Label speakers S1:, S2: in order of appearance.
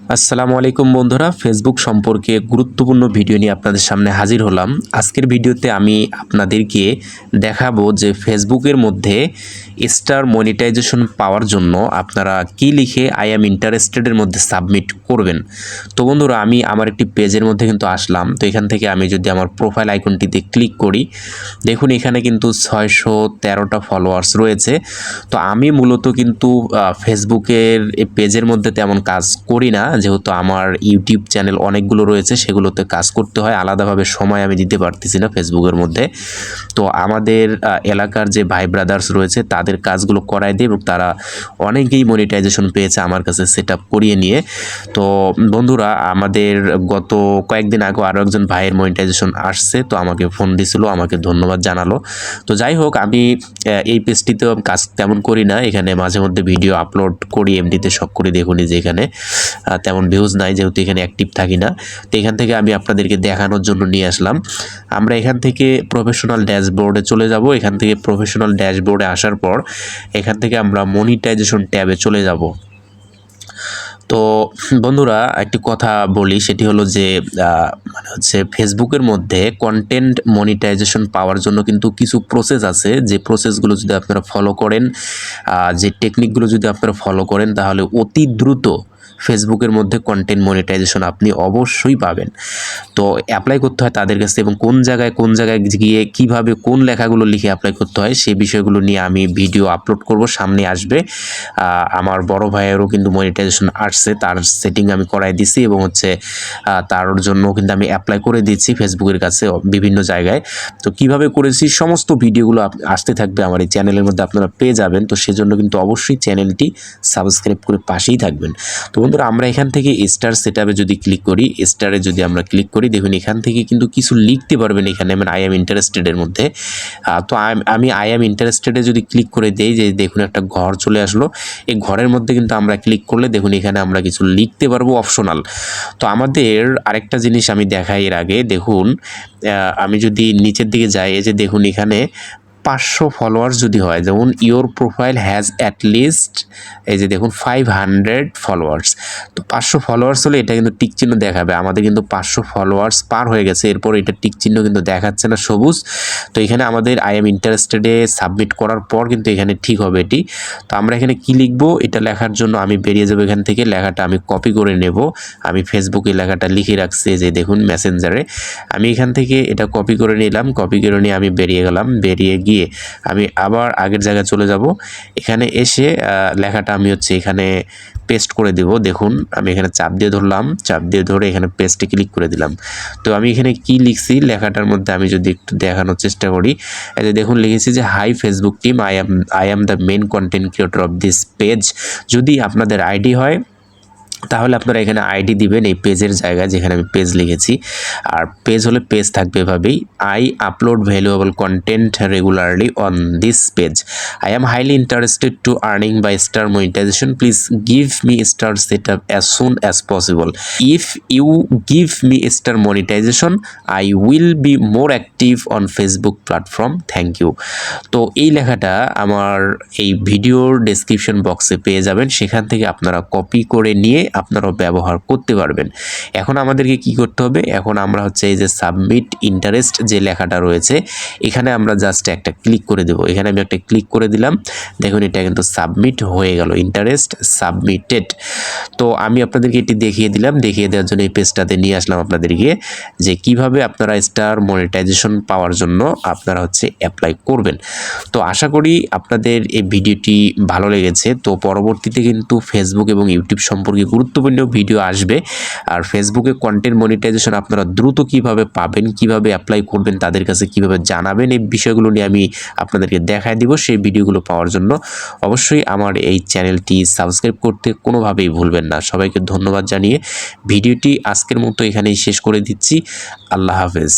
S1: আসসালামু আলাইকুম বন্ধুরা ফেসবুক সম্পর্কে গুরুত্বপূর্ণ ভিডিও নিয়ে আপনাদের সামনে হাজির হলাম। আজকের ভিডিওতে আমি আপনাদেরকে দেখাবো যে ফেসবুকের মধ্যে স্টার মনিটাইজেশন পাওয়ার জন্য আপনারা কি লিখে আই অ্যাম ইন্টারেস্টেডের মধ্যে সাবমিট করবেন। তো বন্ধুরা, আমি আমার একটি পেজের মধ্যে কিন্তু আসলাম। তো এখান থেকে আমি যদি আমার প্রোফাইল আইকনটিতে ক্লিক করি, দেখুন এখানে কিন্তু ছয়শো তেরোটা ফলোয়ার্স রয়েছে। তো আমি মূলত কিন্তু ফেসবুকের পেজের মধ্যে তেমন কাজ করি না। যেহেতু আমার ইউটিউব চ্যানেল অনেকগুলো রয়েছে, সেগুলোতে কাজ করতে হয়। আলাদাভাবে সময় আমি দিতে পারতেছি না ফেসবুকের মধ্যে। তো আমাদের এলাকার যে ভাই ব্রাদার্স রয়েছে, তাদের কাজগুলো করাই দিই এবং তারা অনেকেই মনিটাইজেশন পেয়েছে আমার কাছে সেট করিয়ে নিয়ে। তো বন্ধুরা, আমাদের গত কয়েকদিন আগে আরও একজন ভাইয়ের মনিটাইজেশন আসছে, তো আমাকে ফোন দিছিল, আমাকে ধন্যবাদ জানালো। তো যাই হোক, আমি এই পেজটিতেও কাজ তেমন করি না, এখানে মাঝে মধ্যে ভিডিও আপলোড করি, এমনিতে শখ করে, দেখুনি যে এখানে তেমন ভিউজ নাই, যেহেতু এখানে অ্যাক্টিভ থাকি না। তো এখান থেকে আমি আপনাদেরকে দেখানোর জন্য নিয়ে আসলাম। আমরা এখান থেকে প্রফেশনাল ড্যাশবোর্ডে চলে যাব। এখান থেকে প্রফেশনাল ড্যাশবোর্ডে আসার পর, এখান থেকে আমরা মনিটাইজেশন ট্যাবে চলে যাব। তো, বন্ধুরা, একটি কথা বলি, সেটি হলো যে মানে হচ্ছে ফেসবুকের মধ্যে কন্টেন্ট মনিটাইজেশন পাওয়ার জন্য কিন্তু কিছু প্রসেস আছে। যে প্রসেসগুলো যদি আপনারা ফলো করেন যে টেকনিকগুলো যদি আপনারা ফলো করেন, তাহলে অতি দ্রুত ফেসবুকের মধ্যে কন্টেন্ট মনিটাইজেশন আপনি অবশ্যই পাবেন। তো অ্যাপ্লাই করতে হয় তাদের কাছে এবং কোন জায়গায় কোন জায়গায় গিয়ে কীভাবে কোন লেখাগুলো লিখে অ্যাপ্লাই করতে হয় সেই বিষয়গুলো নিয়ে আমি ভিডিও আপলোড করব। সামনে আসবে। আমার বড় ভাইয়েরও কিন্তু মনিটাইজেশন আসছে, তার সেটিং আমি করাই দিছি এবং হচ্ছে তার জন্য কিন্তু আমি অ্যাপ্লাই করে দিচ্ছি ফেসবুকের কাছে বিভিন্ন জায়গায়। তো কীভাবে করেছি সমস্ত ভিডিওগুলো আসতে থাকবে আমার এই চ্যানেলের মধ্যে আপনারা পেয়ে যাবেন। তো সেজন্য কিন্তু অবশ্যই চ্যানেলটি সাবস্ক্রাইব করে পাশেই থাকবেন। তো বন্ধুরা, আমরা এখান থেকে স্টার সেটআপে যদি ক্লিক করি স্টারে যদি আমরা ক্লিক করি, দেখুন এখান থেকে কিন্তু কিছু লিখতে পারবেন এখানে মানে আই এম ইন্টারেস্টেডের মধ্যে। তো আমি আই এম ইন্টারেস্টেডে যদি ক্লিক করে দেই, যে দেখুন একটা ঘর চলে আসলো, এই ঘরের মধ্যে কিন্তু আমরা ক্লিক করলে দেখুন এখানে আমরা কিছু লিখতে পারব অপশনাল তো আমাদের আরেকটা জিনিস আমি দেখাই এর আগে, দেখুন আমি যদি নিচের দিকে যাই, এই যে দেখুন এখানে পাঁচশো ফলোয়ার্স যদি হয়, যেমন your profile has at least এই যে দেখুন ফাইভ হান্ড্রেড ফলোয়ার্স তো পাঁচশো ফলোয়ার্স হলে এটা কিন্তু টিক চিহ্ন দেখাবে। আমাদের কিন্তু পাঁচশো ফলোয়ার্স পার হয়ে গেছে। এরপর এটা টিক চিহ্ন কিন্তু দেখাচ্ছে না সবুজ। তো এখানে আমাদের আই এম ইন্টারেস্টেডে সাবমিট করার পর কিন্তু এখানে ঠিক হবে এটি। তো আমরা এখানে কি লিখব? এটা লেখার জন্য আমি বেরিয়ে যাব এখান থেকে। লেখাটা আমি কপি করে নেব। আমি ফেসবুকে লেখাটা লিখে রাখছি যে দেখুন মেসেঞ্জারে আমি এখান থেকে এটা কপি করে নিলাম। কপি করে নিয়ে আমি বেরিয়ে গেলাম। বেরিয়ে গিয়ে আমি আবার আগের জায়গায় চলে যাব। এখানে এসে লেখাটা আমি হচ্ছে এখানে পেস্ট করে দেব। দেখুন, আমি এখানে চাপ দিয়ে ধরলাম। চাপ দিয়ে ধরে এখানে পেস্টে ক্লিক করে দিলাম। তো আমি এখানে কি লিখছি? লেখাটার মধ্যে আমি যদি একটু দেখানোর চেষ্টা করি। যে দেখুন, লিখেছি যে hi Facebook team I am I am the main content creator of this page যদি আপনাদের আইডি হয় তাহলে আপনারা এখানে আইডি দিবেন এই পেজের জায়গায় যেখানে আমি পেজ লিখেছি। আর পেজ হলে পেজ থাকবে এভাবেই। I upload valuable content regularly on this page I am highly interested to earning by star monetization please give me star set up as soon as possible if you give me star monetization I will be more active on Facebook platform thank you তো এই লেখাটা আমার এই ভিডিওর description বক্সে পেয়ে যাবেন। সেখান থেকে আপনারা কপি করে নিয়ে আপনারাও ব্যবহার করতে পারবেন। এখন আমাদেরকে কি করতে হবে? এখন আমরা হচ্ছে এই যে সাবমিট ইন্টারেস্ট যে লেখাটা রয়েছে, এখানে আমরা জাস্ট একটা ক্লিক করে দেব। এখানে আমি একটা ক্লিক করে দিলাম। দেখুন, এটা কিন্তু সাবমিট হয়ে গেল ইন্টারেস্ট সাবমিটেড তো আমি আপনাদেরকে এটি দেখিয়ে দিলাম। দেখিয়ে দেওয়ার জন্য এই পেজটাতে নিয়ে আসলাম আপনাদেরকে যে কীভাবে আপনারা স্টার মনিটাইজেশন পাওয়ার জন্য আপনারা হচ্ছে অ্যাপ্লাই করবেন। তো আশা করি আপনাদের এই ভিডিওটি ভালো লেগেছে। তো পরবর্তীতে কিন্তু ফেসবুক এবং ইউটিউব সম্পর্কে গুরুত্বপূর্ণ ভিডিও আসবে। আর ফেসবুকে কন্টেন্ট মনিটাইজেশন আপনারা দ্রুত কীভাবে পাবেন, কীভাবে অ্যাপ্লাই করবেন, তাদের কাছে কীভাবে জানাবেন, এই বিষয়গুলো নিয়ে আমি আপনাদেরকে দেখায় দিব সেই ভিডিওগুলো পাওয়ার জন্য। অবশ্যই আমার এই চ্যানেলটি সাবস্ক্রাইব করতে কোনোভাবেই ভুলবেন না। সবাইকে ধন্যবাদ জানিয়ে ভিডিওটি আজকের মতো এখানেই শেষ করে দিচ্ছি। আল্লাহ হাফেজ।